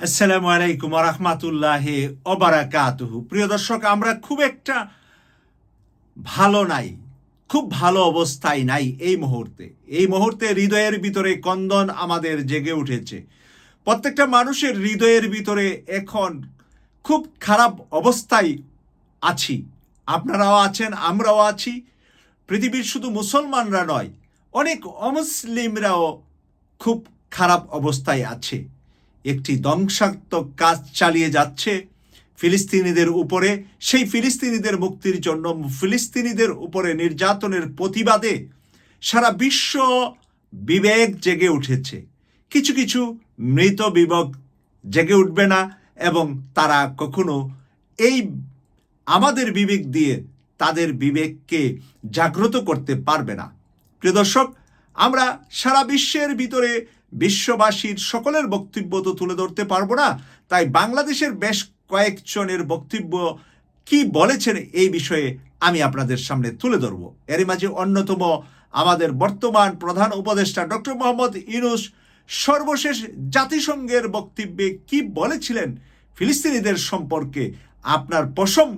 আসসালামু আলাইকুম রহমাতুল্লাহ অবারাকাতুহু প্রিয় দর্শক, আমরা খুব একটা ভালো নাই, খুব ভালো অবস্থায় নাই এই মুহূর্তে। এই মুহূর্তে হৃদয়ের ভিতরে কন্দন আমাদের জেগে উঠেছে। প্রত্যেকটা মানুষের হৃদয়ের ভিতরে এখন খুব খারাপ অবস্থায় আছি। আপনারাও আছেন, আমরাও আছি। পৃথিবীর শুধু মুসলমানরা নয়, অনেক অমুসলিমরাও খুব খারাপ অবস্থায় আছে। একটি ধ্বংসাত্মক কাজ চালিয়ে যাচ্ছে ফিলিস্তিনিদের উপরে। সেই ফিলিস্তিনিদের মুক্তির জন্য ফিলিস্তিনিদের উপরে নির্যাতনের প্রতিবাদে সারা বিশ্ব বিবেক জেগে উঠেছে। কিছু কিছু মৃত বিবেক জেগে উঠবে না এবং তারা কখনো এই আমাদের বিবেক দিয়ে তাদের বিবেককে জাগ্রত করতে পারবে না। প্রিয় দর্শক, আমরা সারা বিশ্বের ভিতরে বিশ্ববাসীর সকলের বক্তব্য তো তুলে ধরতে পারব না, তাই বাংলাদেশের বেশ কয়েকজনের বক্তব্য কি বলেছেন এই বিষয়ে আমি আপনাদের সামনে তুলে ধরব। এরই মাঝে অন্যতম আমাদের বর্তমান প্রধান উপদেষ্টা ডক্টর মোহাম্মদ ইনুস সর্বশেষ জাতিসংঘের বক্তব্যে কি বলেছিলেন ফিলিস্তিনিদের সম্পর্কে আপনার পশম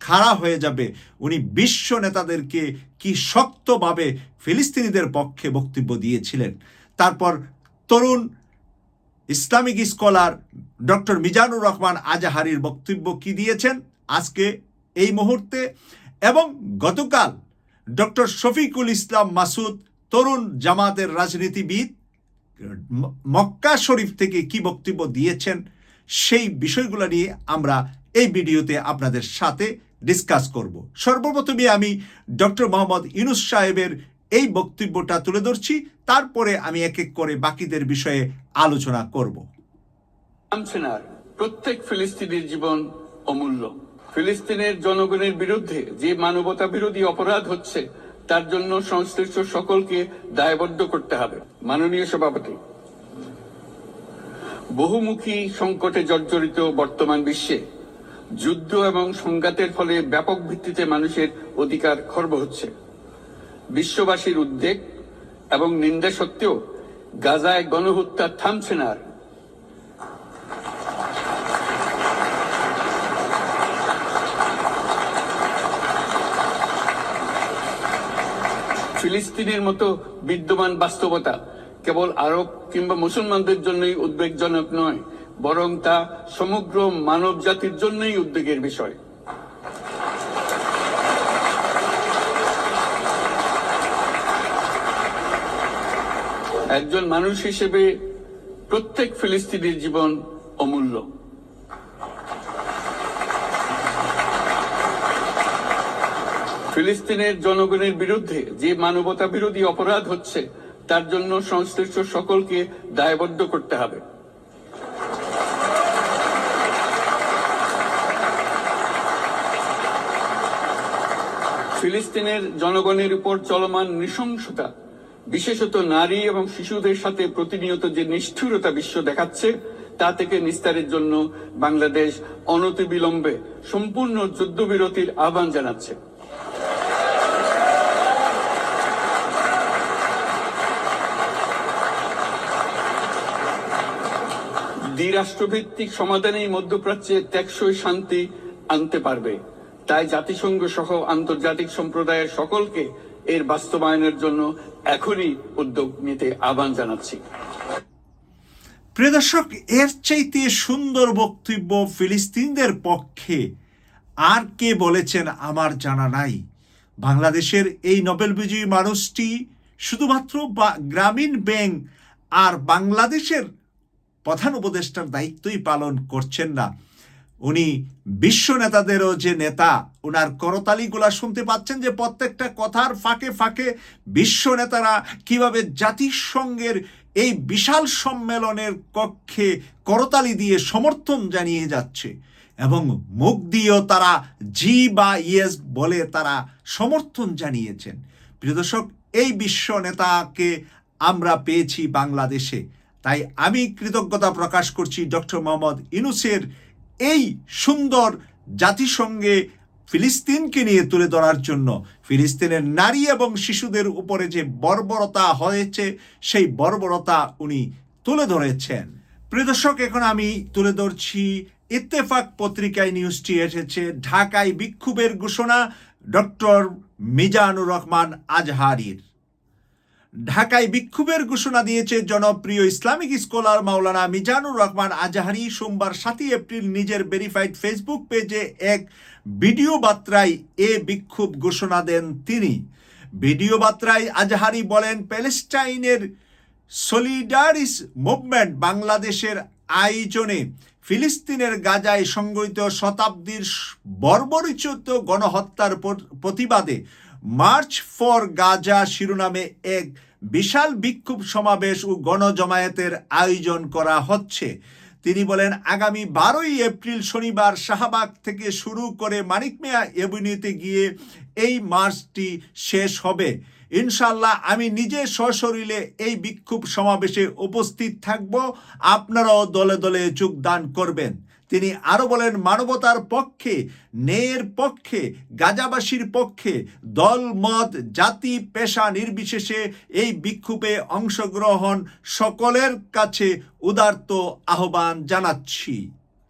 খাড়া হয়ে যাবে। উনি বিশ্ব নেতাদেরকে কি শক্তভাবে ফিলিস্তিনিদের পক্ষে বক্তব্য দিয়েছিলেন। তারপর তরুণ Islamic scholar doctor Mizanur Rahman আজাহারির বক্তব্য কি দিয়েছেন আজকে এই মুহূর্তে? এবং গতকাল ডক্টর শফিকুল ইসলাম মাসুদ তরুণ জামাতের রাজনীতিবিদ মক্কা শরীফ থেকে কি বক্তব্য দিয়েছেন সেই বিষয়গুলো নিয়ে আমরা এই ভিডিওতে আপনাদের সাথে ডিসকাস করব। সর্বপ্রথমে আমি ডক্টর মোহাম্মদ ইনুস সাহেবের এই বক্তব্যটা তুলে ধরছি, তারপরে আমি এক এক করে বাকিদের বিষয়ে আলোচনা করব। প্রত্যেক ফিলিস্তিনের জীবন অমূল্য। ফিলিস্তিনের জনগণের বিরুদ্ধে যে মানবতা বিরোধী অপরাধ হচ্ছে, তার জন্য সংশ্লিষ্ট সকলকে দায়বদ্ধ করতে হবে। মাননীয় সভাপতি, বহুমুখী সংকটে জর্জরিত বর্তমান বিশ্বে যুদ্ধ এবং সংঘাতের ফলে ব্যাপক ভিত্তিতে মানুষের অধিকার খর্ব হচ্ছে। বিশ্ববাসীর উদ্বেগ এবং নিন্দা সত্ত্বেও গাজায় গণহত্যা থামছে না আর। ফিলিস্তিনের মতো বিদ্যমান বাস্তবতা কেবল আরব কিংবা মুসলমানদের জন্যই উদ্বেগজনক নয়, বরং তা সমগ্র মানব জাতির জন্যই উদ্বেগের বিষয়। একজন মানুষ হিসেবে প্রত্যেক ফিলিস্তিনির জীবন অমূল্য। ফিলিস্তিনের জনগণের বিরুদ্ধে যে মানবতা বিরোধী অপরাধ হচ্ছে, তার জন্য সংশ্লিষ্ট সকলকে দায়বদ্ধ করতে হবে। ফিলিস্তিনের জনগণের উপর চলমান নৃশংসতা বিশেষত নারী এবং শিশুদের সাথে প্রতিনিয়ত যে নিষ্ঠুরতা বিশ্ব দেখাচ্ছে, তা থেকে নিস্তারের জন্য বাংলাদেশ অনতিবিলম্বে সম্পূর্ণ যুদ্ধবিরতির আহ্বান জানাচ্ছে। দ্বিরাষ্ট্রভিত্তিক সমাধানেই মধ্যপ্রাচ্যে টেকসই শান্তি আনতে পারবে। তাই জাতিসংঘ সহ আন্তর্জাতিক সম্প্রদায়ের সকলকে এর বাস্তবায়নের জন্য এখনই উদ্যোগ নিতে আহ্বান জানাচ্ছি। প্রিয় দর্শক, এর চাইতে সুন্দর বক্তব্য ফিলিস্তিনদের পক্ষে আর কে বলেছেন আমার জানা নাই। বাংলাদেশের এই নোবেল বিজয়ী মানুষটি শুধুমাত্র বা গ্রামীণ ব্যাংক আর বাংলাদেশের প্রধান উপদেষ্টার দায়িত্বই পালন করছেন না। উনি বিশ্ব নেতাদেরও যে নেতা ওনার করতালিগুলা শুনতে পাচ্ছেন যে প্রত্যেকটা কথার ফাঁকে ফাঁকে বিশ্ব নেতারা কীভাবে জাতিসংঘের এই বিশাল সম্মেলনের কক্ষে করতালি দিয়ে সমর্থন জানিয়ে যাচ্ছে এবং মুখ দিয়েও তারা জি বা ইয়েস বলে তারা সমর্থন জানিয়েছেন। প্রিয় দর্শক, এই বিশ্ব নেতাকে আমরা পেয়েছি বাংলাদেশে। তাই আমি কৃতজ্ঞতা প্রকাশ করছি ডক্টর মোহাম্মদ ইনুসের এই সুন্দর জাতিসংঘে ফিলিস্তিনকে নিয়ে তুলে ধরার জন্য, ফিলিস্তিনের নারী এবং শিশুদের উপরে যে বর্বরতা হয়েছে, সেই বর্বরতা উনি তুলে ধরেছেন। প্রিয় দর্শক, এখন আমি তুলে ধরছি ইত্তেফাক পত্রিকায় নিউজটি এসেছে। ঢাকায় বিক্ষোভের ঘোষণা, ডক্টর মিজানুর রহমান আজহারির। ঢাকায় বিক্ষোভের ঘোষণা দিয়েছে জনপ্রিয় ইসলামিক স্কলার মাওলানা মিজানুর রহমান আজহারি। সোমবার সাতই এপ্রিল নিজের ভেরিফাইড ফেসবুক পেজে এক ভিডিও বার্তায় এ বিক্ষোভ ঘোষণা দেন তিনি। ভিডিও বার্তায় আজহারি বলেন, প্যালেস্টাইনের সলিডারিস মুভমেন্ট বাংলাদেশের আয়োজনে ফিলিস্তিনের গাজায় সংগঠিত শতাব্দীর বর্বরিচিত গণহত্যার প্রতিবাদে মার্চ ফর গাজা শিরোনামে এক বিশাল বিক্ষোভ সমাবেশ ও গণজমায়েতের আয়োজন করা হচ্ছে। তিনি বলেন, আগামী বারোই এপ্রিল শনিবার শাহবাগ থেকে শুরু করে মানিক মিয়া এভিনিউতে গিয়ে এই মার্চটি শেষ হবে। ইনশাল্লাহ আমি নিজে সশরীরে এই বিক্ষোভ সমাবেশে উপস্থিত থাকব। আপনারাও দলে দলে যোগদান করবেন। তিনি আরও বলেন, মানবতার পক্ষে, ন্যায়ের পক্ষে, গাজাবাসীর পক্ষে দল, মত, জাতি, পেশা নির্বিশেষে এই বিক্ষোভে অংশগ্রহণ সকলের কাছে উদার্ত আহ্বান জানাচ্ছি।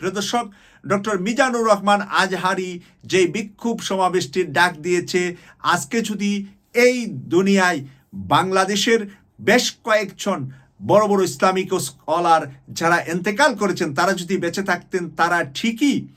প্রিয় দর্শক, ডক্টর মিজানুর রহমান আজহারি যে বিক্ষোভ সমাবেশটির ডাক দিয়েছে, আজকে যদি এই দুনিয়ায় বাংলাদেশের বেশ কয়েকজন বড় বড় ইসলামিক স্কলার যারা এন্তেকাল করেছেন, তারা যদি বেঁচে থাকতেন, তারা ঠিকই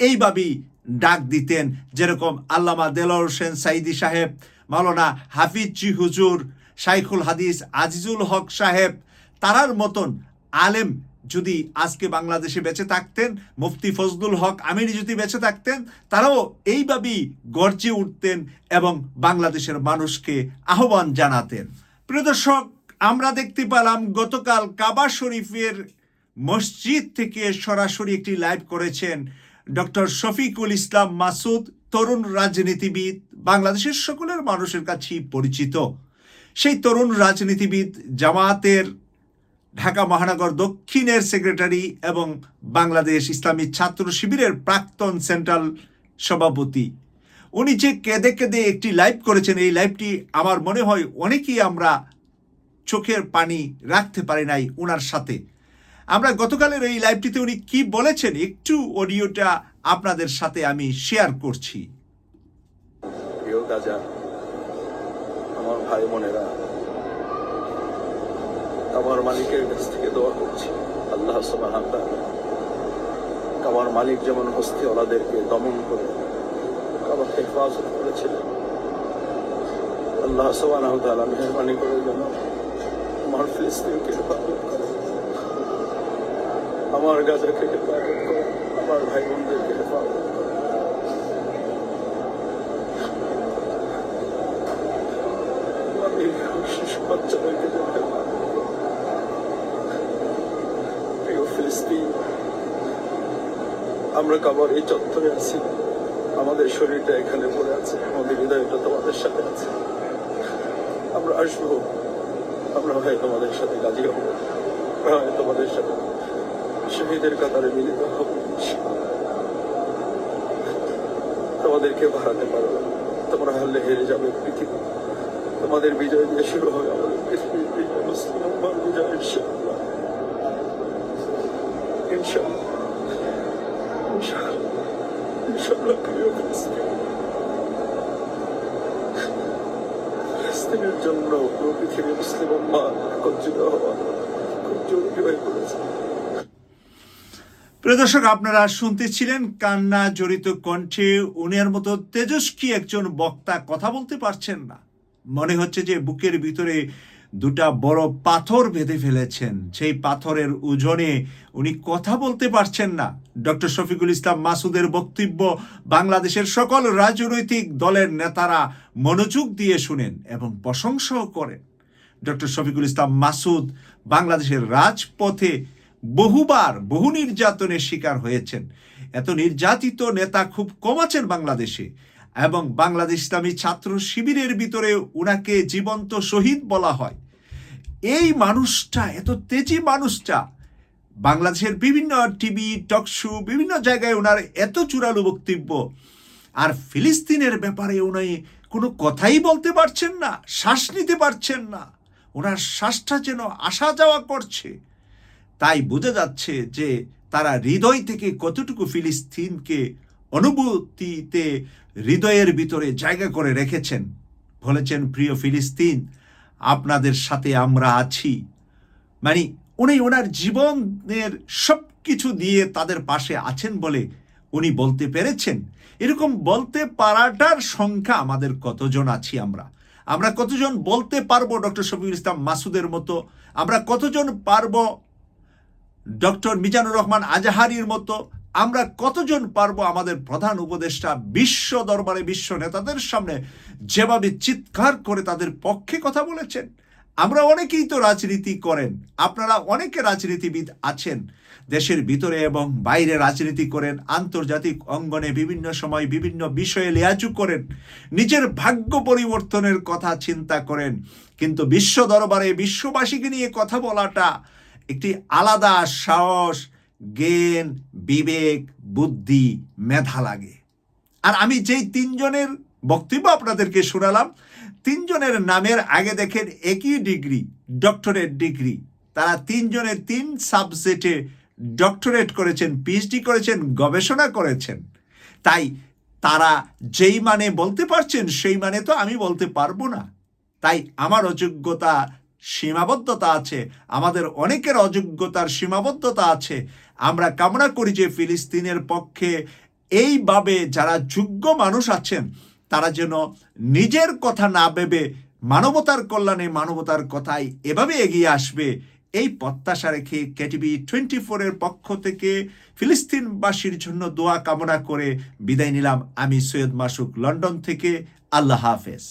এইভাবেই ডাক দিতেন, যেরকম আল্লামা দেলর হোসেন সাইদি সাহেব, মাওলানা হাফিজি হুজুর, শাইখুল হাদিস আজিজুল হক সাহেব, তারার মতন আলেম যদি আজকে বাংলাদেশে বেঁচে থাকতেন, মুফতি ফজলুল হক আমির যদি বেঁচে থাকতেন, তারাও এইভাবেই গর্জে উঠতেন এবং বাংলাদেশের মানুষকে আহ্বান জানাতেন। প্রিয় দর্শক আমরা দেখতে পেলাম গতকাল কাবা শরীফের মসজিদ থেকে সরাসরি একটি লাইভ করেছেন ডক্টর শফিকুল ইসলাম মাসুদ, তরুণ রাজনীতিবিদ, বাংলাদেশের সকলের মানুষের কাছেই পরিচিত। সেই তরুণ রাজনীতিবিদ জামায়াতের ঢাকা মহানগর দক্ষিণের সেক্রেটারি এবং বাংলাদেশ ইসলামী ছাত্র শিবিরের প্রাক্তন সেন্ট্রাল সভাপতি। উনি যে কেঁদে কেঁদে একটি লাইভ করেছেন, এই লাইভটি আমার মনে হয় অনেকেই আমরা চোখের পানি রাখতে পারি নাই ওনার সাথে। আমরা গতকালের এই লাইভটিতে উনি কি বলেছেন একটু অডিওটা আপনাদের সাথে আমি শেয়ার করছি। প্রিয় গাজা, আমার ভাই বোনেরা আমার মালিকের কাছ থেকে দোয়া করছি। আল্লাহ আমার মালিক যেমন হস্তিওয়ালাদেরকে দমন করে আমার হেফাজত করেছিলেন। আল্লাহ তাআলা মেহরবানি করে যেন আমার ফিলিস্তিনকে হেফাজত করে আমার গাজাকে হেফাজত করে আমার ভাই বোনদেরকে হেফাজত করে। প্রিয় আমরা কাবার এই চত্বরে আছি। আমাদের শরীরটা এখানে পড়ে আছে। আমাদের হৃদয়টা তোমাদের সাথে আছে। আমরা আসব। আমরা তোমাদের সাথে কাজী হব। হয় তোমাদের সাথে শহীদের কাতারে মিলিত হব। তোমাদেরকে পারবে না। তোমরা হারলে হেরে যাবে পৃথিবী। তোমাদের বিজয় দিয়ে শুরু হবে আমাদের বিজয় মুসলিম বিজয় ইনশাআল্লাহ। প্রিয় ফিলিস্তিন ফিলিস্তিনের জন্য পুরো পৃথিবী মুসলিম উম্মা একত্রিত খুব জরুরি হয়ে পড়েছে। প্রিয় দর্শক, আপনারা শুনতেছিলেন কান্না জড়িত কণ্ঠে উনিয়ার মতো তেজস্বী একজন বক্তা কথা বলতে পারছেন না। মনে হচ্ছে যে বুকের ভিতরে দুটা বড় পাথর বেঁধে ফেলেছেন। সেই পাথরের ওজনে উনি কথা বলতে পারছেন না। ডক্টর শফিকুল ইসলাম মাসুদের বক্তব্য বাংলাদেশের সকল রাজনৈতিক দলের নেতারা মনোযোগ দিয়ে শুনেন এবং প্রশংসাও করেন। ডক্টর শফিকুল ইসলাম মাসুদ বাংলাদেশের রাজপথে বহুবার বহু নির্যাতনের শিকার হয়েছেন। এত নির্যাতিত নেতা খুব কম আছেন বাংলাদেশে। এবং বাংলাদেশ ইসলামী ছাত্র শিবিরের ভিতরে উনাকে জীবন্ত শহীদ বলা হয়। এই মানুষটা, এত তেজি মানুষটা, বাংলাদেশের বিভিন্ন টিভি টকশো বিভিন্ন জায়গায় ওনার এত চূড়ালো বক্তব্য, আর ফিলিস্তিনের ব্যাপারে উনি কোনো কথাই বলতে পারছেন না, শ্বাস নিতে পারছেন না। ওনার শ্বাসটা যেন আসা যাওয়া করছে। তাই বোঝা যাচ্ছে যে তারা হৃদয় থেকে কতটুকু ফিলিস্তিনকে অনুভূতিতে হৃদয়ের ভিতরে জায়গা করে রেখেছেন। বলেছেন, প্রিয় ফিলিস্তিন, আপনাদের সাথে আমরা আছি। মানে উনি ওনার জীবনের সব কিছু দিয়ে তাদের পাশে আছেন বলে উনি বলতে পেরেছেন। এরকম বলতে পারাটার সংখ্যা আমাদের কতজন আছি আমরা? আমরা কতজন বলতে পারব ডক্টর শফিউল ইসলাম মাসুদের মতো? আমরা কতজন পারব ডক্টর মিজানুর রহমান আজাহারির মতো? আমরা কতজন পারব আমাদের প্রধান উপদেষ্টা বিশ্ব দরবারে বিশ্ব নেতাদের সামনে যেভাবে চিৎকার করে তাদের পক্ষে কথা বলেছেন? আমরা অনেকেই তো রাজনীতি করেন। আপনারা অনেকে রাজনীতিবিদ আছেন। দেশের ভিতরে এবং বাইরে রাজনীতি করেন, আন্তর্জাতিক অঙ্গনে বিভিন্ন সময় বিভিন্ন বিষয়ে লেয়াচু করেন, নিজের ভাগ্য পরিবর্তনের কথা চিন্তা করেন। কিন্তু বিশ্ব দরবারে, বিশ্ববাসীকে নিয়ে কথা বলাটা একটি আলাদা সাহস জ্ঞান, বিবেক, বুদ্ধি, মেধা লাগে। আর আমি যেই তিনজনের বক্তব্য আপনাদেরকে শোনালাম, তিনজনের নামের আগে দেখেন একই ডিগ্রি, ডক্টরেট ডিগ্রি। তারা তিনজনের তিন সাবজেক্টে ডক্টরেট করেছেন পিএইচডি করেছেন, গবেষণা করেছেন। তাই তারা যেই মানে বলতে পারছেন, সেই মানে তো আমি বলতে পারব না। তাই আমার অযোগ্যতা সীমাবদ্ধতা আছে, আমাদের অনেকের অযোগ্যতার সীমাবদ্ধতা আছে। আমরা কামনা করি যে ফিলিস্তিনের পক্ষে এইভাবে যারা যোগ্য মানুষ আছেন, তারা যেন নিজের কথা না ভেবে মানবতার কল্যাণে মানবতার কথায় এভাবে এগিয়ে আসবে, এই প্রত্যাশা রেখে কেটিভি টোয়েন্টি ফোরের পক্ষ থেকে ফিলিস্তিনবাসীর জন্য দোয়া কামনা করে বিদায় নিলাম। আমি সৈয়দ মাসুক, লন্ডন থেকে। আল্লাহ হাফেজ।